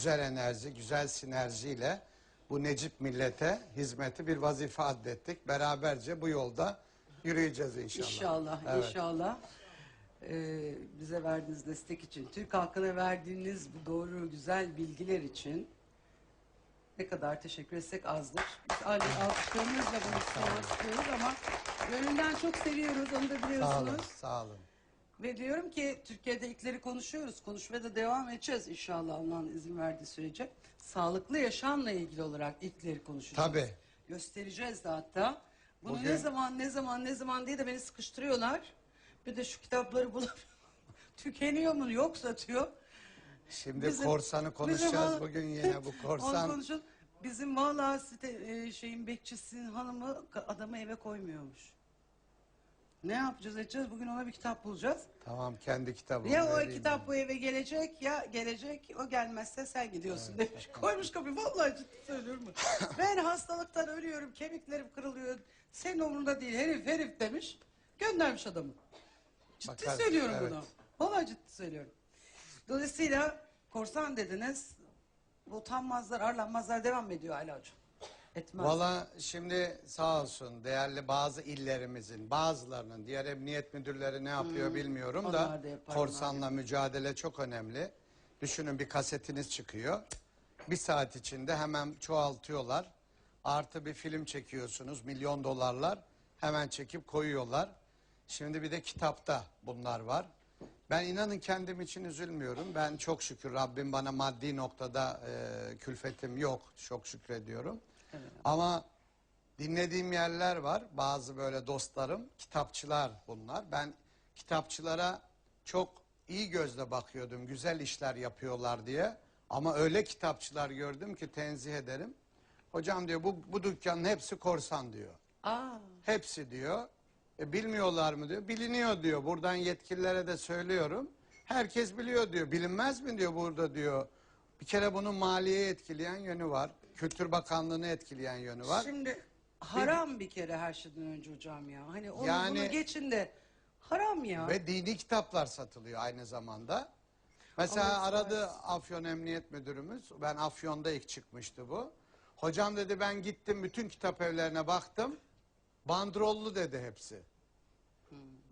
güzel enerji, güzel sinerjiyle bu Necip millete hizmeti bir vazife addettik. Beraberce bu yolda yürüyeceğiz inşallah. İnşallah, Evet. inşallah. Ee, bize verdiğiniz destek için, Türk halkına verdiğiniz bu doğru, güzel bilgiler için ne kadar teşekkür etsek azdır. Biz alkışlarımızla bunu istiyoruz ama gönülden çok seviyoruz, onu da Sağ olun, biliyorsunuz. sağ olun. Ve diyorum ki Türkiye'de ilkleri konuşuyoruz. Konuşmaya da devam edeceğiz inşallah Allah'ın izin verdiği sürece. Sağlıklı yaşamla ilgili olarak ilkleri konuşacağız. Tabii. Göstereceğiz de hatta. Bunu Bugün- ne zaman ne zaman ne zaman diye de beni sıkıştırıyorlar. Bir de şu kitapları bulup tükeniyor mu yok satıyor. Şimdi Bizim- korsanı bizim konuşacağız val- bugün yine bu Onu korsan. konuşun. Bizim valla site, e, şeyin bekçisinin hanımı ka- adamı eve koymuyormuş. Ne yapacağız edeceğiz? Bugün ona bir kitap bulacağız. Tamam kendi kitabımı Ya o vereyim. kitap bu eve gelecek ya gelecek o gelmezse sen gidiyorsun demiş. Koymuş kapıyı vallahi ciddi söylüyorum. ben hastalıktan ölüyorum kemiklerim kırılıyor. Senin umurunda değil herif herif demiş. Göndermiş adamı. Ciddi Bakar- söylüyorum evet. bunu. Vallahi ciddi söylüyorum. Dolayısıyla korsan dediniz. Utanmazlar arlanmazlar devam ediyor hala hocam. Etmez. Valla şimdi sağ olsun değerli bazı illerimizin bazılarının diğer emniyet müdürleri ne yapıyor bilmiyorum Hmm. onlar da da yapar, korsanla mücadele çok önemli. Düşünün bir kasetiniz çıkıyor. Bir saat içinde hemen çoğaltıyorlar. Artı bir film çekiyorsunuz milyon dolarlar hemen çekip koyuyorlar. Şimdi bir de kitapta bunlar var. Ben inanın kendim için üzülmüyorum. Ben çok şükür Rabbim bana maddi noktada e, külfetim yok. Çok şükrediyorum. Ama dinlediğim yerler var. Bazı böyle dostlarım, kitapçılar bunlar. Ben kitapçılara çok iyi gözle bakıyordum. Güzel işler yapıyorlar diye. Ama öyle kitapçılar gördüm ki tenzih ederim. Hocam diyor bu, bu dükkanın hepsi korsan diyor. Aa, Hepsi diyor. E, bilmiyorlar mı diyor. Biliniyor diyor. Buradan yetkililere de söylüyorum. Herkes biliyor diyor. Bilinmez mi diyor burada diyor. Bir kere bunun maliye etkileyen yönü var. Kültür Bakanlığı'nı etkileyen yönü var. Şimdi haram bir kere her şeyden önce hocam ya. Hani onu Yani- bunu geçin de haram ya. Ve dini kitaplar satılıyor aynı zamanda. Mesela Allah aradı. Afyon Emniyet Müdürümüz. Ben Afyon'da ilk çıkmıştı bu. Hocam dedi ben gittim bütün kitap evlerine baktım. Bandrollu dedi hepsi.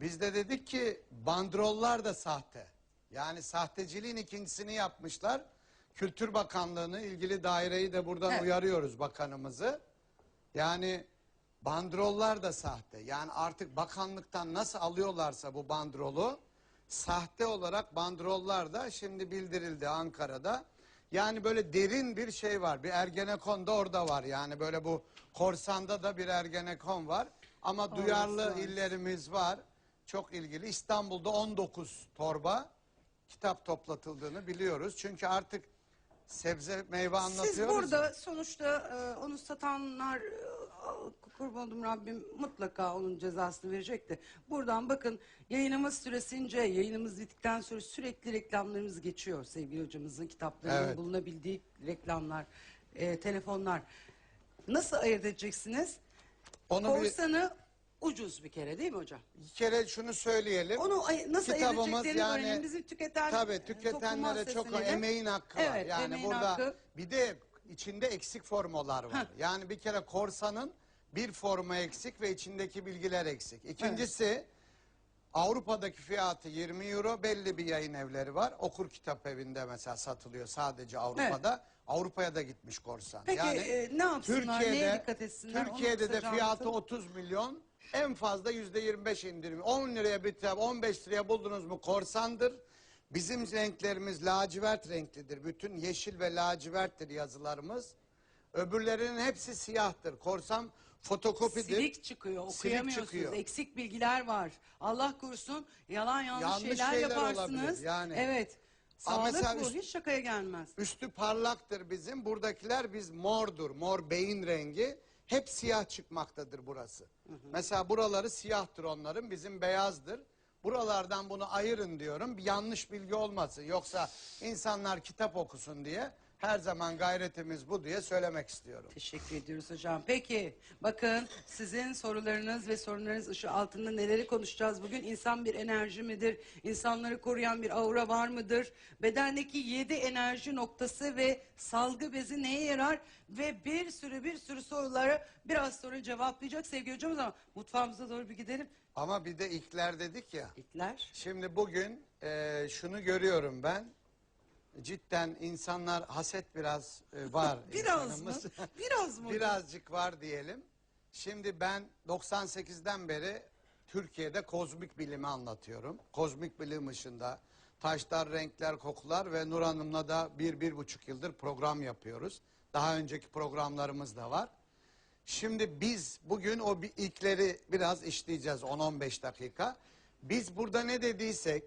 Biz de dedik ki bandrollar da sahte. Yani sahteciliğin ikincisini yapmışlar. Kültür Bakanlığı'nı ilgili daireyi de buradan Evet. uyarıyoruz bakanımızı. Yani bandrollar da sahte. Yani artık bakanlıktan nasıl alıyorlarsa bu bandrolu sahte olarak bandrollar da şimdi bildirildi Ankara'da. Yani böyle derin bir şey var. Bir Ergenekon da orada var. Yani böyle bu korsanda da bir Ergenekon var. Ama duyarlı var. illerimiz var. Çok ilgili. İstanbul'da 19 torba kitap toplatıldığını biliyoruz. Çünkü artık sebze meyve anlatıyoruz. Siz burada sonuçta e, onu satanlar e, kurban olduğum Rabbim mutlaka onun cezasını verecek de. Buradan bakın yayınımız süresince yayınımız bittikten sonra sürekli reklamlarımız geçiyor sevgili hocamızın kitaplarının Evet. bulunabildiği reklamlar, e, telefonlar. Nasıl ayırt edeceksiniz? Onu bir, Korsanı ucuz bir kere değil mi hocam? bir kere şunu söyleyelim. Onu ay- nasıl Kitabımız edeceklerini yani-. Bizim tüketen Tabii e, toplum tüketenlere çok hassasiyeti de- emeğin hakkı var. Evet, Yani emeğin burada hakkı. bir de içinde eksik formalar var. Yani bir kere korsanın bir forma eksik ve içindeki bilgiler eksik. İkincisi Avrupa'daki fiyatı 20 euro belli bir yayın evleri var. Okur kitap evinde mesela satılıyor sadece Avrupa'da. Avrupa'ya da gitmiş korsan. Peki, e, ne yapsınlar, neye dikkat etsinler? Türkiye'de de fiyatı anlatın. 30 milyon. En fazla yüzde 25 indirim. 10 liraya bir kitap 15 liraya buldunuz mu korsandır. Bizim renklerimiz lacivert renklidir. Bütün yeşil ve laciverttir yazılarımız. Öbürlerinin hepsi siyahtır. Korsan fotokopidir. Silik çıkıyor, Silik okuyamıyorsunuz. çıkıyor. Eksik bilgiler var. Allah korusun yalan yanlış, Yanlış şeyler, şeyler yaparsınız. yani. Evet. Ama Sağlık mesela bu. üst- Hiç şakaya gelmez. Üstü parlaktır bizim. Buradakiler biz mordur. Mor beyin rengi. Hep siyah çıkmaktadır burası. Mesela buraları siyahtır onların. Bizim beyazdır. Buralardan bunu ayırın diyorum. Bir yanlış bilgi olmasın. Yoksa insanlar kitap okusun diye Her zaman gayretimiz bu diye söylemek istiyorum. Teşekkür ediyoruz hocam. Peki bakın sizin sorularınız ve sorunlarınız ışığı altında neleri konuşacağız bugün? İnsan bir enerji midir? İnsanları koruyan bir aura var mıdır? Bedendeki yedi enerji noktası ve salgı bezi neye yarar? Ve bir sürü bir sürü soruları biraz sonra cevaplayacak sevgili hocamız ama mutfağımıza doğru bir gidelim. Ama bir de ilkler dedik ya. İtler. Şimdi bugün e, şunu görüyorum ben. Cidden insanlar haset biraz e, var. Biraz mı? Biraz mı? Birazcık var diyelim. Şimdi ben 98'den beri Türkiye'de kozmik bilimi anlatıyorum. Kozmik bilim ışığında taşlar, renkler, kokular ve Nur Hanım'la da bir, bir buçuk yıldır program yapıyoruz. Daha önceki programlarımız da var. Şimdi biz bugün o ilkleri biraz işleyeceğiz 10-15 dakika. Biz burada ne dediysek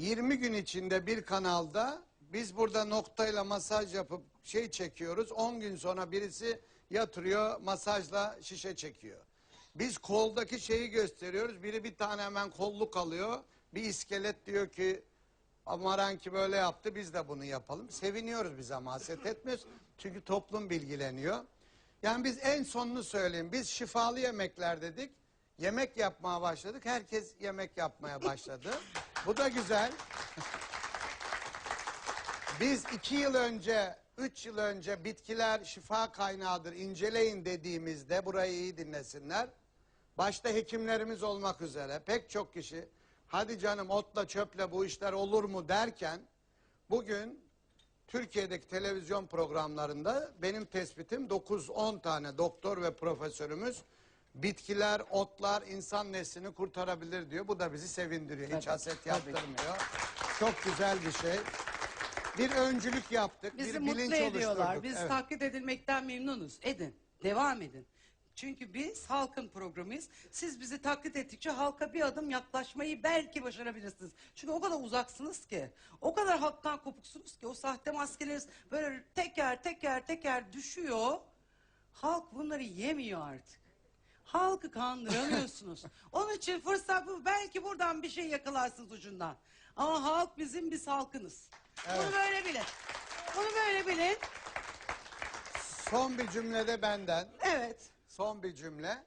20 gün içinde bir kanalda biz burada noktayla masaj yapıp şey çekiyoruz. 10 gün sonra birisi yatırıyor masajla şişe çekiyor. Biz koldaki şeyi gösteriyoruz. Biri bir tane hemen kolluk alıyor. Bir iskelet diyor ki Amaranki böyle yaptı biz de bunu yapalım. Seviniyoruz biz ama haset etmiyoruz. Çünkü toplum bilgileniyor. Yani biz en sonunu söyleyeyim. Biz şifalı yemekler dedik. Yemek yapmaya başladık. Herkes yemek yapmaya başladı. Bu da güzel. Biz iki yıl önce, üç yıl önce bitkiler şifa kaynağıdır inceleyin dediğimizde burayı iyi dinlesinler. Başta hekimlerimiz olmak üzere pek çok kişi hadi canım otla çöple bu işler olur mu derken bugün Türkiye'deki televizyon programlarında benim tespitim 9-10 tane doktor ve profesörümüz bitkiler, otlar insan neslini kurtarabilir diyor. Bu da bizi sevindiriyor. Hiç Tabii, haset tabii. yaptırmıyor. Çok güzel bir şey. Bir öncülük yaptık. Bizi bir mutlu bilinç ediyorlar. oluşturduk. Biz Evet. taklit edilmekten memnunuz. Edin. Devam edin. Çünkü biz halkın programıyız. Siz bizi taklit ettikçe halka bir adım yaklaşmayı belki başarabilirsiniz. Çünkü o kadar uzaksınız ki. O kadar halktan kopuksunuz ki. O sahte maskeleriniz böyle teker teker teker düşüyor. Halk bunları yemiyor artık. Halkı kandıramıyorsunuz. Onun için fırsat bu. Belki buradan bir şey yakalarsınız ucundan. Ama halk bizim biz halkınız. Bunu Evet. böyle bilin. Bunu böyle bilin. Son bir cümlede benden. Evet. Son bir cümle.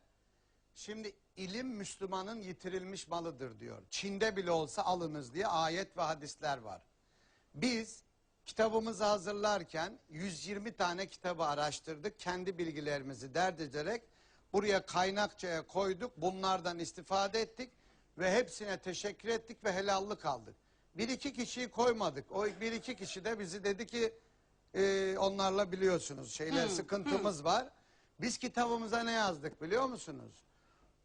Şimdi ilim Müslümanın yitirilmiş malıdır diyor. Çin'de bile olsa alınız diye ayet ve hadisler var. Biz kitabımızı hazırlarken 120 tane kitabı araştırdık. Kendi bilgilerimizi dert ederek buraya kaynakçaya koyduk. Bunlardan istifade ettik ve hepsine teşekkür ettik ve helallik aldık. Bir iki kişiyi koymadık. O bir iki kişi de bizi dedi ki e, onlarla biliyorsunuz şeyler sıkıntımız var. Biz kitabımıza ne yazdık biliyor musunuz?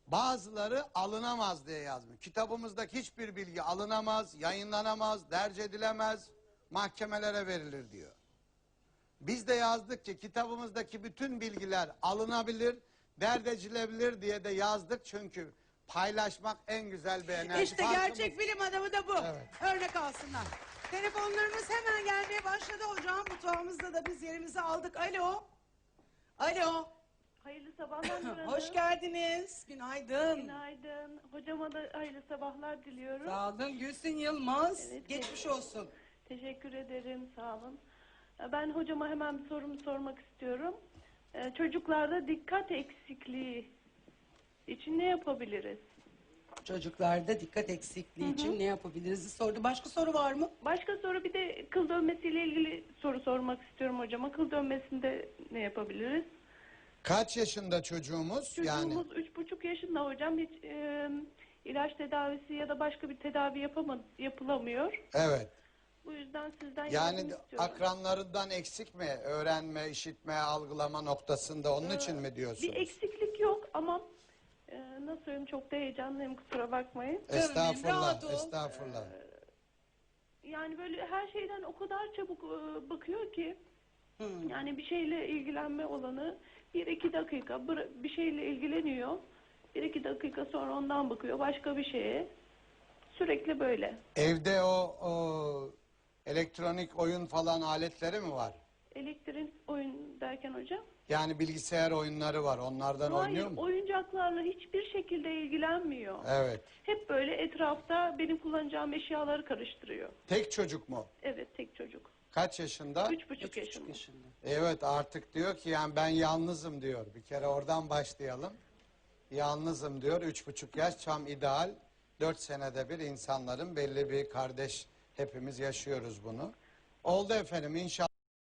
Bazıları alınamaz diye yazmış. Kitabımızdaki hiçbir bilgi alınamaz, yayınlanamaz, derc edilemez, mahkemelere verilir diyor. Biz de yazdık ki kitabımızdaki bütün bilgiler alınabilir, dert edilebilir diye de yazdık çünkü paylaşmak en güzel bir enerji. İşte Farkımız- gerçek bilim adamı da bu. Evet. Örnek alsınlar. Telefonlarımız hemen gelmeye başladı hocam. Mutfağımızda da biz yerimizi aldık. Alo. Alo. Hayırlı sabahlar Nur Hanım. Hoş geldiniz. Günaydın. Günaydın. Hocama da hayırlı sabahlar diliyorum. Sağ olun. Gülsün Yılmaz. Evet, Geçmiş olsun. Teşekkür ederim. Sağ olun. Ben hocama hemen bir sorumu sormak istiyorum. Ee, Çocuklarda dikkat eksikliği için ne yapabiliriz? Çocuklarda dikkat eksikliği için ne yapabiliriz sordu. Başka soru var mı? Başka soru bir de kıl dönmesiyle ilgili soru sormak istiyorum hocama. Kıl dönmesinde ne yapabiliriz? Kaç yaşında çocuğumuz? Yani Çocuğumuz üç buçuk yaşında hocam hiç e, ilaç tedavisi ya da başka bir tedavi yapama, yapılamıyor. evet. Bu yüzden sizden Yani yardım istiyorum. akranlarından eksik mi? Öğrenme, işitme, algılama noktasında onun için mi diyorsunuz? Bir eksiklik yok ama e, nasıl söyleyeyim çok da heyecanlıyım kusura bakmayın. Estağfurullah, rahat ol. estağfurullah. Yani böyle her şeyden o kadar çabuk e, bakıyor ki Hmm. yani bir şeyle ilgilenme olanı bir iki dakika bıra- bir şeyle ilgileniyor. Bir iki dakika sonra ondan bakıyor başka bir şeye. Sürekli böyle. Evde o, o elektronik oyun falan aletleri mi var? Elektrik oyun derken hocam. Yani bilgisayar oyunları var. Onlardan Hayır oynuyor mu? oyuncaklarla hiçbir şekilde ilgilenmiyor. Evet. Hep böyle etrafta benim kullanacağım eşyaları karıştırıyor. Tek çocuk mu? Evet tek çocuk. Kaç yaşında? Üç buçuk yaşında. yaşında. Evet artık diyor ki yani ben yalnızım diyor. Bir kere oradan başlayalım. Yalnızım diyor. Üç buçuk yaş tam ideal. Dört senede bir insanların belli bir kardeş hepimiz yaşıyoruz bunu. Oldu efendim inşallah.